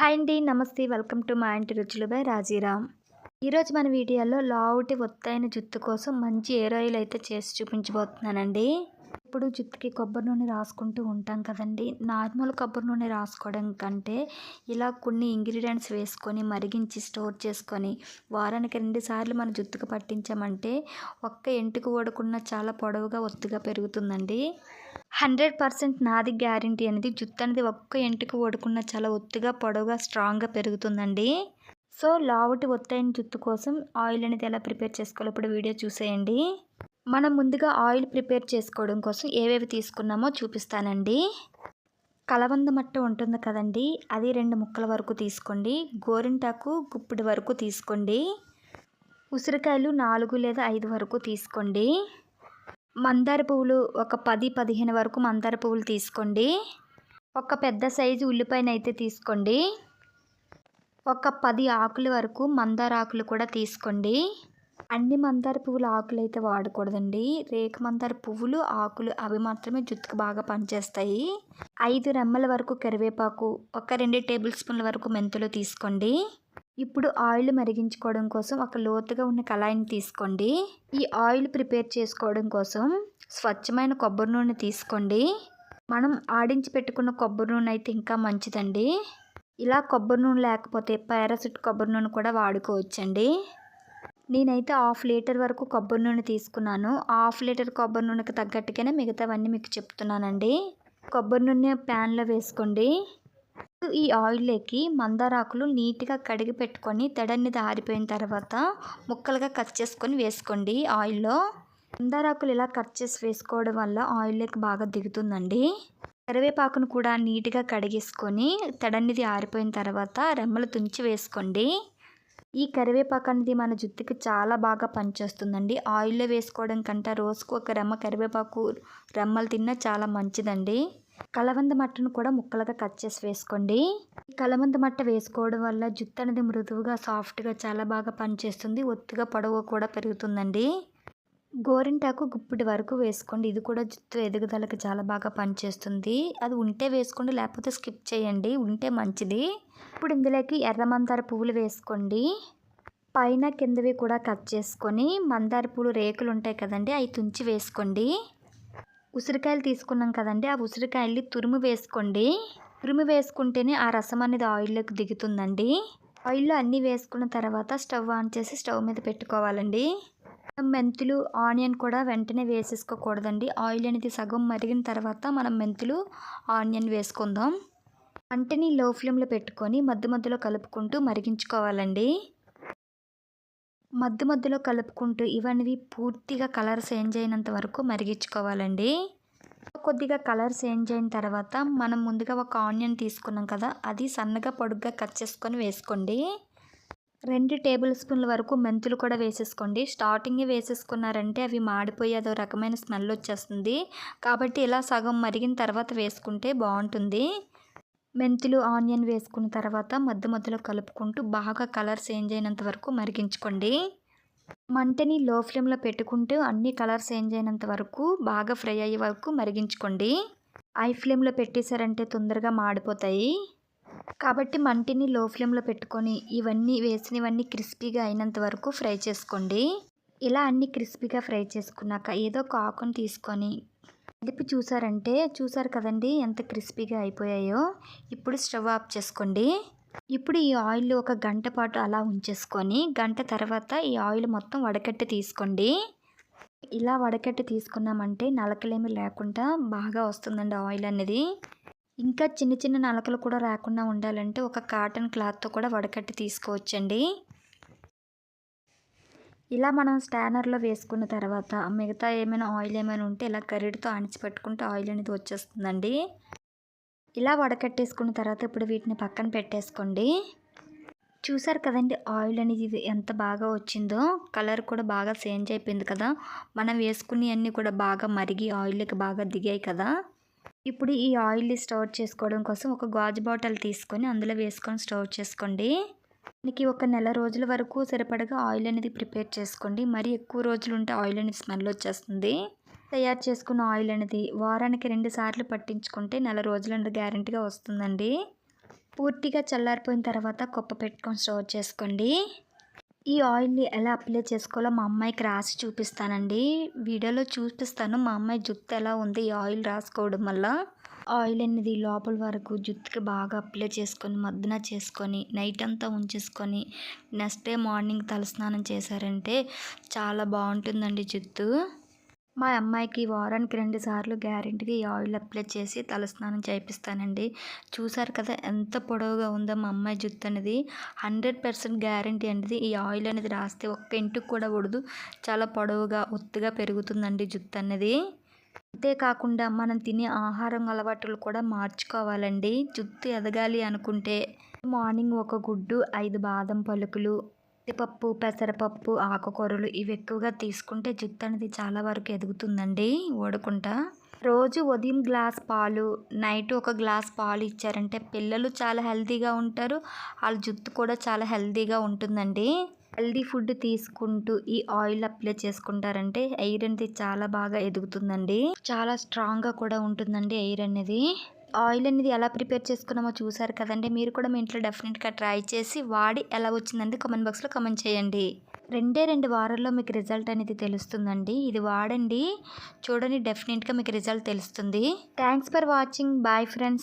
Hi అండి నమస్తే. Welcome to మా ఇంటి రుచులు బై రాజీరామ్. ఈరోజు మన వీడియోలో లావుటి ఒత్తైన జుత్తు కోసం మంచి హెయిర్ ఆయిల్ అయితే చేసి చూపించబోతున్నానండి. ఇప్పుడు జుట్టుకి కొబ్బరి నూనె రాసుకుంటూ ఉంటాం కదండి. నార్మల్ కొబ్బరి నూనె రాసుకోవడం కంటే ఇలా కొన్ని ఇంగ్రీడియంట్స్ వేసుకొని మరిగించి స్టోర్ చేసుకొని వారానికి రెండు సార్లు మన జుట్టుకు పట్టించామంటే ఒక్క ఎంటుకు ఓడకుండా చాలా పొడవుగా ఒత్తుగా పెరుగుతుందండి. హండ్రెడ్ పర్సెంట్ నాది గ్యారంటీ అనేది జుట్టు అనేది ఒక్క ఎంటుకు ఓడుకున్న చాలా ఒత్తుగా పొడవుగా స్ట్రాంగ్గా పెరుగుతుందండి. సో లావుటి ఒత్తైన జుట్టు కోసం ఆయిల్ అనేది ఎలా ప్రిపేర్ చేసుకోవాలో ఇప్పుడు వీడియో చూసేయండి. మనం ముందుగా ఆయిల్ ప్రిపేర్ చేసుకోవడం కోసం ఏవేవి తీసుకున్నామో చూపిస్తానండి. కలవంద మట్ట ఉంటుంది కదండి అది రెండు ముక్కల వరకు తీసుకోండి. గోరింటాకు గుప్పిడి వరకు తీసుకోండి. ఉసిరికాయలు నాలుగు లేదా ఐదు వరకు తీసుకోండి. మందార పువ్వులు ఒక పది పదిహేను వరకు మందార పువ్వులు తీసుకోండి. ఒక పెద్ద సైజు ఉల్లిపాయనైతే తీసుకోండి. ఒక పది ఆకుల వరకు మందార ఆకులు కూడా తీసుకోండి. అన్ని మందార పువ్వుల ఆకులు అయితే వాడకూడదండి. రేఖ మందార పువ్వులు ఆకులు అవి మాత్రమే జుత్తుకు బాగా పనిచేస్తాయి. ఐదు రెమ్మల వరకు కరివేపాకు ఒక రెండు టేబుల్ స్పూన్ల వరకు మెంతులు తీసుకోండి. ఇప్పుడు ఆయిల్ మరిగించుకోవడం కోసం ఒక లోతుగా ఉన్న కళాయిని తీసుకోండి. ఈ ఆయిల్ ప్రిపేర్ చేసుకోవడం కోసం స్వచ్ఛమైన కొబ్బరి నూనె తీసుకోండి. మనం ఆడించి పెట్టుకున్న కొబ్బరి నూనె అయితే ఇంకా మంచిదండి. ఇలా కొబ్బరి నూనె లేకపోతే పారాసిట్ కొబ్బరి నూనె కూడా వాడుకోవచ్చండి. నేనైతే హాఫ్ లీటర్ వరకు కొబ్బరి నూనె తీసుకున్నాను. హాఫ్ లీటర్ కొబ్బరి నూనెకి తగ్గట్టుగానే మిగతావన్నీ మీకు చెప్తున్నానండి. కొబ్బరి నూనె ప్యాన్లో వేసుకోండి. ఈ ఆయిల్లోకి మందారాకులు నీట్గా కడిగి పెట్టుకొని తెడన్ని ఆరిపోయిన తర్వాత ముక్కలుగా కట్ చేసుకొని వేసుకోండి ఆయిల్లో. మందారాకులు ఇలా కట్ చేసి వేసుకోవడం వల్ల ఆయిల్లోకి బాగా దిగుతుందండి. కరివేపాకును కూడా నీట్గా కడిగేసుకొని తెడన్నిది ఆరిపోయిన తర్వాత రెమ్మలు తుంచి వేసుకోండి. ఈ కరివేపాకు అనేది మన జుట్టుకి చాలా బాగా పనిచేస్తుందండి. ఆయిల్లో వేసుకోవడం కంటే రోజుకు ఒక రెమ్మ కరివేపాకు రెమ్మలు తిన్నా చాలా మంచిదండి. కలవంద మట్టను కూడా ముక్కలుగా కట్ చేసి వేసుకోండి. ఈ కలవంద మట్ట వేసుకోవడం వల్ల జుట్టు అనేది మృదువుగా సాఫ్ట్గా చాలా బాగా పనిచేస్తుంది. ఒత్తుగా పొడవు కూడా పెరుగుతుందండి. గోరింటాకు గుప్పిటి వరకు వేసుకోండి. ఇది కూడా జుట్టు ఎదుగుదలకు చాలా బాగా పనిచేస్తుంది. అది ఉంటే వేసుకోండి లేకపోతే స్కిప్ చేయండి. ఉంటే మంచిది. ఇప్పుడు ఇందులోకి ఎర్ర మందార పువ్వులు వేసుకోండి. పైన కిందవి కూడా కట్ చేసుకొని మందార పూలు రేకులు ఉంటాయి కదండి అవి తుంచి వేసుకోండి. ఉసిరికాయలు తీసుకున్నాం కదండి ఆ ఉసిరికాయల్ని తురుము వేసుకోండి. తురుము వేసుకుంటేనే ఆ రసం అనేది ఆయిల్లోకి దిగుతుందండి. ఆయిల్లో అన్నీ వేసుకున్న తర్వాత స్టవ్ ఆన్ చేసి స్టవ్ మీద పెట్టుకోవాలండి. మెంతులు ఆనియన్ కూడా వెంటనే వేసేసుకోకూడదండి. ఆయిల్ అనేది సగం మరిగిన తర్వాత మనం మెంతులు ఆనియన్ వేసుకుందాం. అంటని లో ఫ్లేమ్లో పెట్టుకొని మధ్య మధ్యలో కలుపుకుంటూ మరిగించుకోవాలండి. మధ్య మధ్యలో కలుపుకుంటూ ఇవన్నీ పూర్తిగా కలర్ చేంజ్ అయినంత వరకు మరిగించుకోవాలండి. కొద్దిగా కలర్ చేంజ్ అయిన తర్వాత మనం ముందుగా ఒక ఆనియన్ తీసుకున్నాం కదా అది సన్నగా పొడుగ్గా కట్ చేసుకొని వేసుకోండి. రెండు టేబుల్ స్పూన్ల వరకు మెంతులు కూడా వేసేసుకోండి. స్టార్టింగే వేసేసుకున్నారంటే అవి మాడిపోయి అదో రకమైన స్మెల్ వచ్చేస్తుంది. కాబట్టి ఇలా సగం మరిగిన తర్వాత వేసుకుంటే బాగుంటుంది. మెంతులు ఆనియన్ వేసుకున్న తర్వాత మధ్య మధ్యలో కలుపుకుంటూ బాగా కలర్ చేంజ్ అయినంత వరకు మరిగించుకోండి. మంటని లో ఫ్లేమ్లో పెట్టుకుంటూ అన్ని కలర్ చేంజ్ అయినంత వరకు బాగా ఫ్రై అయ్యే వరకు మరిగించుకోండి. ఐ ఫ్లేమ్లో పెట్టేశారంటే తొందరగా మాడిపోతాయి. కాబట్టి మంటిని లో ఫ్లేమ్లో పెట్టుకొని ఇవన్నీ వేసినవన్నీ క్రిస్పీగా అయినంత వరకు ఫ్రై చేసుకోండి. ఇలా అన్ని క్రిస్పీగా ఫ్రై చేసుకున్నాక ఏదో ఒక ఆకును తీసుకొని కలిపి చూసారంటే చూసారు కదండి ఎంత క్రిస్పీగా అయిపోయాయో. ఇప్పుడు స్టవ్ ఆఫ్ చేసుకోండి. ఇప్పుడు ఈ ఆయిల్ ఒక గంట పాటు అలా ఉంచేసుకొని గంట తర్వాత ఈ ఆయిల్ మొత్తం వడకట్టి తీసుకోండి. ఇలా వడకట్టి తీసుకున్నామంటే నలకలేమి లేకుండా బాగా వస్తుందండి ఆయిల్ అనేది. ఇంకా చిన్న చిన్న నలకలు కూడా రాకుండా ఉండాలంటే ఒక కాటన్ క్లాత్తో కూడా వడకట్టి తీసుకోవచ్చండి. ఇలా మనం స్టానర్లో వేసుకున్న తర్వాత మిగతా ఏమైనా ఆయిల్ ఏమైనా ఉంటే ఇలా కర్రీడితో అణిచిపెట్టుకుంటే ఆయిల్ అనేది వచ్చేస్తుందండి. ఇలా వడకట్టేసుకున్న తర్వాత ఇప్పుడు వీటిని పక్కన పెట్టేసుకోండి. చూసారు కదండి ఆయిల్ అనేది ఇది ఎంత బాగా వచ్చిందో కలర్ కూడా బాగా చేంజ్ అయిపోయింది కదా. మనం వేసుకుని అన్నీ కూడా బాగా మరిగి ఆయిల్కి బాగా దిగాయి కదా. ఇప్పుడు ఈ ఆయిల్ని స్టోర్ చేసుకోవడం కోసం ఒక గాజు బాటిల్ తీసుకొని అందులో వేసుకొని స్టోర్ చేసుకోండి. దీనికి ఒక నెల రోజుల వరకు సరిపడగా ఆయిల్ అనేది ప్రిపేర్ చేసుకోండి. మరీ ఎక్కువ రోజులు ఉంటే ఆయిల్ అనేది స్మెల్ వచ్చేస్తుంది. తయారు చేసుకున్న ఆయిల్ అనేది వారానికి రెండు సార్లు పట్టించుకుంటే నెల రోజులు అనేది గ్యారంటీగా వస్తుందండి. పూర్తిగా చల్లారిపోయిన తర్వాత కుప్ప పెట్టుకొని స్టోర్ చేసుకోండి. ఈ ఆయిల్ని ఎలా అప్లై చేసుకోవాలో మా అమ్మాయికి రాసి చూపిస్తానండి. వీడియోలో చూపిస్తాను. మా అమ్మాయి జుట్టు ఎలా ఉంది ఈ ఆయిల్ రాసుకోవడం వల్ల. ఆయిల్ అనేది లోపల వరకు జుట్టుకి బాగా అప్లై చేసుకొని మద్దన చేసుకొని నైట్ అంతా ఉంచేసుకొని నెక్స్ట్ డే మార్నింగ్ తలస్నానం చేశారంటే చాలా బాగుంటుందండి జుట్టు మా అమ్మాయికి వారానికి రెండు సార్లు గ్యారెంటీగా ఈ ఆయిల్ అప్లై చేసి తలస్నానం చేయిస్తానండి చూసారు కదా ఎంత పొడవుగా ఉందో మా అమ్మాయి జుట్టు అనేది. హండ్రెడ్ పర్సెంట్ గ్యారంటీ అనేది ఈ ఆయిల్ అనేది రాస్తే ఒక్క ఇంటికి కూడా ఉడదు చాలా పొడవుగా ఒత్తుగా పెరుగుతుందండి జుట్టు అనేది. అంతేకాకుండా మనం తినే ఆహారం అలవాట్లు కూడా మార్చుకోవాలండి. జుట్టు ఎదగాలి అనుకుంటే మార్నింగ్ ఒక గుడ్డు ఐదు బాదం పలుకులు పప్పు పెసరపప్పు ఆకుకూరలు ఇవి ఎక్కువగా తీసుకుంటే జుట్టు అనేది చాలా వరకు ఎదుగుతుందండి ఓడకుండా రోజు ఉదయం గ్లాస్ పాలు నైట్ ఒక గ్లాస్ పాలు ఇచ్చారంటే పిల్లలు చాలా హెల్తీగా ఉంటారు వాళ్ళ జుట్టు కూడా చాలా హెల్తీగా ఉంటుందండి. హెల్దీ ఫుడ్ తీసుకుంటూ ఈ ఆయిల్ అప్లై చేసుకుంటారంటే ఎయిర్ అనేది చాలా బాగా ఎదుగుతుందండి. చాలా స్ట్రాంగ్గా కూడా ఉంటుందండి ఎయిర్ అనేది. ఆయిల్ అనేది ఎలా ప్రిపేర్ చేసుకున్నామో చూసారు కదండి. మీరు కూడా మీ ఇంట్లో డెఫినెట్గా ట్రై చేసి వాడి ఎలా వచ్చిందండి కామెంట్ బాక్స్లో కామెంట్ చేయండి. రెండే రెండు వారాల్లో మీకు రిజల్ట్ అనేది తెలుస్తుందండి. ఇది వాడండి. చూడండి డెఫినెట్గా మీకు రిజల్ట్ తెలుస్తుంది. Thanks for watching. Bye friends.